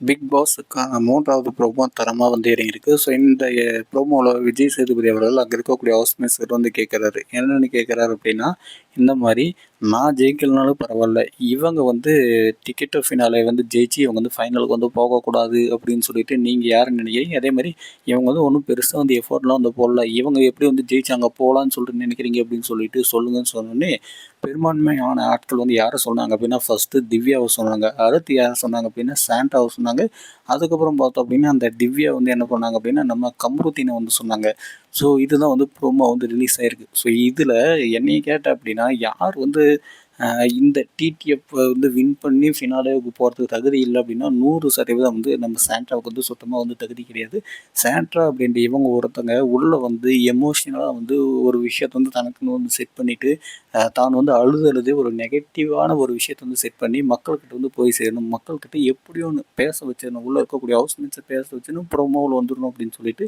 Big பாஸுக்கான மூன்றாவது promo தரமாக வந்து இறங்கியிருக்கு. ஸோ இந்த ப்ரோமோவில் விஜய் சேதுபதி அவர்கள் அங்கே இருக்கக்கூடிய ஹவுஸ் வந்து கேட்குறாரு என்னென்னு கேட்குறாரு அப்படின்னா இந்த மாதிரி நான் ஜெயிக்கலனாலும் பரவாயில்ல. இவங்க வந்து டிக்கெட்டு ஃபினாலே வந்து ஜெயிச்சு இவங்க வந்து ஃபைனலுக்கு வந்து போகக்கூடாது அப்படின்னு சொல்லிட்டு நீங்கள் யார் நினைக்கிறீங்க? அதே மாதிரி இவங்க வந்து ஒன்றும் பெருசாக வந்து எஃபோர்ட்லாம் வந்து போடல. இவங்க எப்படி வந்து ஜெயிச்சாங்க? போகலான்னு சொல்லிட்டு நினைக்கிறீங்க அப்படின்னு சொல்லிட்டு சொல்லுங்கன்னு சொன்னோன்னே பெரும்பான்மையான ஆட்கள் வந்து யாரை சொன்னாங்க அப்படின்னா ஃபஸ்ட்டு திவ்யாவை சொன்னாங்க. அடுத்து யாரை சொன்னாங்க அப்படின்னா சாண்டாவை சொன்னாங்க. அதுக்கப்புறம் பார்த்தோம் அப்படின்னா அந்த திவ்யா வந்து என்ன பண்ணாங்க அப்படின்னா நம்ம கம்ருத்தினை வந்து சொன்னாங்க. ஸோ இதுதான் வந்து ப்ரோமோ வந்து ரிலீஸ் ஆயிருக்கு. ஸோ இதில் என்னைய கேட்டேன் அப்படின்னா யார் வந்து இந்த டிடிஎஃப் வந்து வின் பண்ணி ஃபினாலேவுக்கு போகிறதுக்கு தகுதி இல்லை அப்படின்னா நூறு சதவீதம் வந்து நம்ம சாண்ட்ராவுக்கு வந்து சுத்தமாக வந்து தகுதி கிடையாது. சாண்ட்ரா அப்படின்ற இவங்க ஒருத்தங்க உள்ளே வந்து எமோஷ்னலாக வந்து ஒரு விஷயத்த வந்து தனக்குன்னு வந்து செட் பண்ணிவிட்டு தான் வந்து அழுது அழுது ஒரு நெகட்டிவான ஒரு விஷயத்த வந்து செட் பண்ணி மக்கள்கிட்ட வந்து போய் சேரணும். மக்கள்கிட்ட எப்படி ஒன்று பேச வச்சிடணும். உள்ளே இருக்கக்கூடிய ஹவுஸ் மேட்ஸை பேச வச்சிடணும். ப்ரோமோவில் வந்துடணும் அப்படின்னு சொல்லிட்டு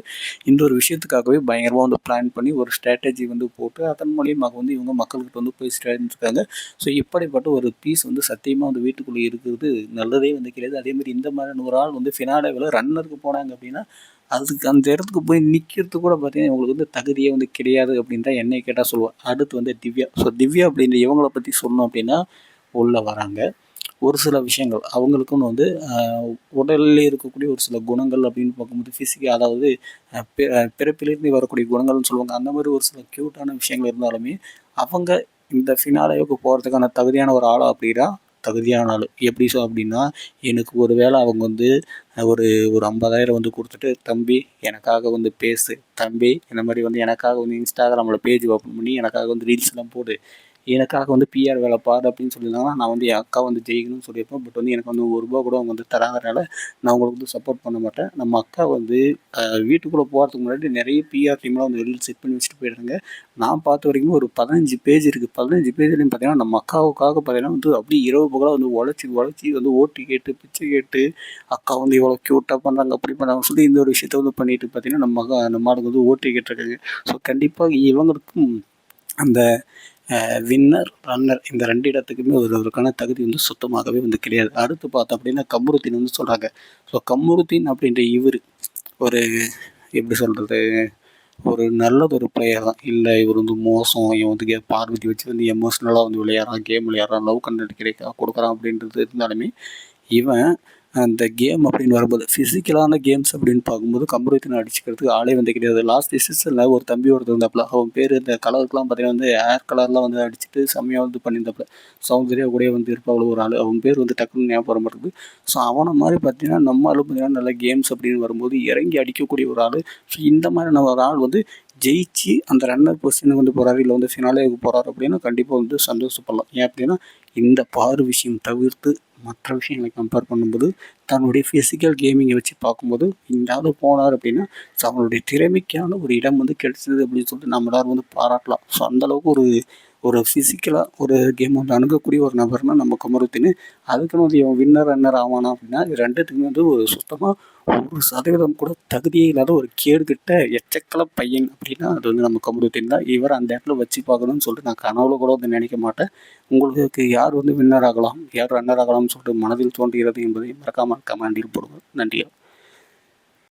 இந்த ஒரு விஷயத்துக்காகவே பயங்கரமாக வந்து பிளான் பண்ணி ஒரு ஸ்ட்ராட்டஜி வந்து போட்டு அதன் மூலியமாக வந்து இவங்க மக்கள்கிட்ட வந்து போய் சேர்ந்துருக்காங்க. ஸோ இப்படிப்பட்ட ஒரு பீஸ் வந்து சத்தியமாக வந்து வீட்டுக்குள்ளே இருக்கிறது நல்லதே வந்து கிடையாது. அதேமாதிரி இந்த மாதிரி ஒரு ஆள் வந்து ஃபினாலேவில் ரன்னருக்கு போனாங்க அப்படின்னா அதுக்கு அந்த இடத்துக்கு போய் நிற்கிறது கூட பார்த்தீங்கன்னா இவங்களுக்கு வந்து தகுதியே வந்து கிடையாது அப்படின்னு தான் என்னை கேட்டால் சொல்லுவாள் அடுத்து வந்து திவ்யா. ஸோ திவ்யா அப்படின்ற இவங்கள பற்றி சொல்லணும் அப்படின்னா உள்ளே வராங்க. ஒரு சில விஷயங்கள் அவங்களுக்குன்னு வந்து உடலில் இருக்கக்கூடிய ஒரு சில குணங்கள் அப்படின்னு பார்க்கும்போது ஃபிசிக்கல் அதாவது பிறப்பிலிருந்து வரக்கூடிய குணங்கள்னு சொல்லுவாங்க. அந்த மாதிரி ஒரு சில க்யூட்டான விஷயங்கள் இருந்தாலுமே அவங்க இந்த ஃபினாலேவுக்கு போகிறதுக்கான தகுதியான ஒரு ஆளா அப்படின்னா தகுதியான ஆள். எப்படி சொல் அப்படின்னா எனக்கு ஒரு வேளை அவங்க வந்து ஒரு ஒரு ஐம்பதாயிரம் வந்து கொடுத்துட்டு தம்பி எனக்காக வந்து பேசு. தம்பி இந்த மாதிரி வந்து எனக்காக வந்து இன்ஸ்டாகிராமில் பேஜ் ஓப்பன் பண்ணி எனக்காக வந்து ரீல்ஸ்லாம் போடு. எனக்காக வந்து பிஆர் வேலை பாரு அப்படின்னு சொல்லியிருந்தாங்கன்னா நான் வந்து என் அக்கா வந்து ஜெயிக்கணும்னு சொல்லியிருப்பேன். பட் வந்து எனக்கு வந்து ஒரு ரூபா கூட அவங்க வந்து தராதனால நான் உங்களுக்கு வந்து சப்போர்ட் பண்ண மாட்டேன். நம்ம அக்கா வந்து வீட்டுக்குள்ளே போகிறதுக்கு முன்னாடி நிறைய பிஆர் டீம்லாம் வந்து வெளியில் செட் பண்ணி வச்சுட்டு போயிடுறாங்க. நான் பார்த்த வரைக்கும் ஒரு பதினஞ்சு பேஜ் இருக்குது பதினஞ்சு பேஜ்லேயும் பார்த்தீங்கன்னா நம்ம அக்காவுக்காக பார்த்தீங்கன்னா வந்து அப்படியே இரவு பகலாக வந்து உழைச்சி உழைச்சி வந்து ஓட்டு கேட்டு பிச்சை கேட்டு அக்கா வந்து இவ்வளோ க்யூட்டாக பண்ணுறாங்க அப்படி பண்ணுறாங்க சொல்லி இந்த ஒரு விஷயத்த வந்து பண்ணிட்டு பார்த்தீங்கன்னா நம்ம நம்ம ஆளுக்கு வந்து ஓட்டு கேட்டிருக்காங்க. ஸோ கண்டிப்பாக இவங்களுக்கும் அந்த வின்னர் ரன்னர் இந்த ரெண்டு இடத்துக்குமே ஒருவருக்கான தகுதி வந்து சுத்தமாகவே வந்து கிடையாது. அடுத்து பார்த்தோம் அப்படின்னா கம்முருத்தின் வந்து சொல்கிறாங்க ஸோ கம்முருத்தின் அப்படின்ற இவர் ஒரு எப்படி சொல்கிறது ஒரு நல்லது ஒரு பிளேயர் தான். இல்லை இவர் வந்து மோசம் இவன் வந்து பார்வதி வச்சு வந்து எமோஷ்னலாக வந்து விளையாடுறான் கேம் விளையாடுறான் லவ் கண்டென்ட் கிடைக்க கொடுக்குறான் அப்படின்றது இருந்தாலுமே இவன் அந்த கேம் அப்படின்னு வரும்போது ஃபிசிக்கலான கேம்ஸ் அப்படின்னு பார்க்கும்போது கம்பரத்தினை அடிச்சுக்கிறதுக்கு ஆளே வந்து கிடையாது. லாஸ்ட் சீசனில் ஒரு தம்பி ஒருத்தர் இருந்தாப்புல அவன் பேர் இந்த கலருக்குலாம் பார்த்தீங்கன்னா வந்து ஹேர் கலர்லாம் வந்து அடிச்சுட்டு செம்மையாக வந்து பண்ணியிருந்தாப்புல. சௌந்தர்யா கூட வந்து இருப்பாள் ஒரு ஆள். அவன் பேர் வந்து டக்குன்னு ஞாபகம் மாட்டேங்குது. ஸோ அவனை மாதிரி பார்த்தீங்கன்னா நம்ம ஆளு பார்த்தீங்கன்னா நல்ல கேம்ஸ் அப்படின்னு வரும்போது இறங்கி அடிக்கக்கூடிய ஒரு ஆள். ஸோ இந்த மாதிரி நம்ம ஒரு ஆள் வந்து ஜெயிச்சு அந்த ரன்னர் பொசிஷனுக்கு வந்து போகிறாரு இல்லை வந்து ஃபினாலேக்கு போகிறாரு அப்படின்னா கண்டிப்பாக வந்து சந்தோஷப்படலாம். ஏன் அப்படின்னா இந்த பாரு விஷயம் தவிர்த்து மற்ற விஷயங்களை கம்பேர் பண்ணும்போது தன்னுடைய ஃபிசிக்கல் கேமிங்கை வச்சு பார்க்கும்போது எங்கேயாவது போனார் அப்படின்னா ஸோ அவனுடைய திறமைக்கான ஒரு இடம் வந்து கிடைச்சது அப்படின்னு சொல்லிட்டு நம்ம எல்லாரும் வந்து பாராட்டலாம். ஸோ அந்தளவுக்கு ஒரு ஒரு ஃபிசிக்கலாக ஒரு கேம் வந்து அணுகக்கூடிய ஒரு நபர்னால் நம்ம குமரத்தின்னு அதுக்குன்னு வந்து இவன் வின்னர் ரன்னர் ஆவானா அப்படின்னா இது ரெண்டுத்துக்குமே வந்து ஒரு சுத்தமாக ஒரு சதவீதம் கூட தகுதியே இல்லாத ஒரு கேடுகிட்ட எச்சக்கல பையன் அப்படின்னா அது வந்து நம்ம கமருத்தின் தான். இவர் அந்த இடத்துல வச்சு பார்க்கணும்னு சொல்லிட்டு நான் கனவுல கூட வந்து நினைக்க மாட்டேன். உங்களுக்கு யார் வந்து வின்னர் ஆகலாம் யார் ரன்னர் ஆகலாம்னு சொல்லிட்டு மனதில் தோன்றுகிறது என்பதை மறக்காமல் கமாண்டில் போடுவோம் நன்றியா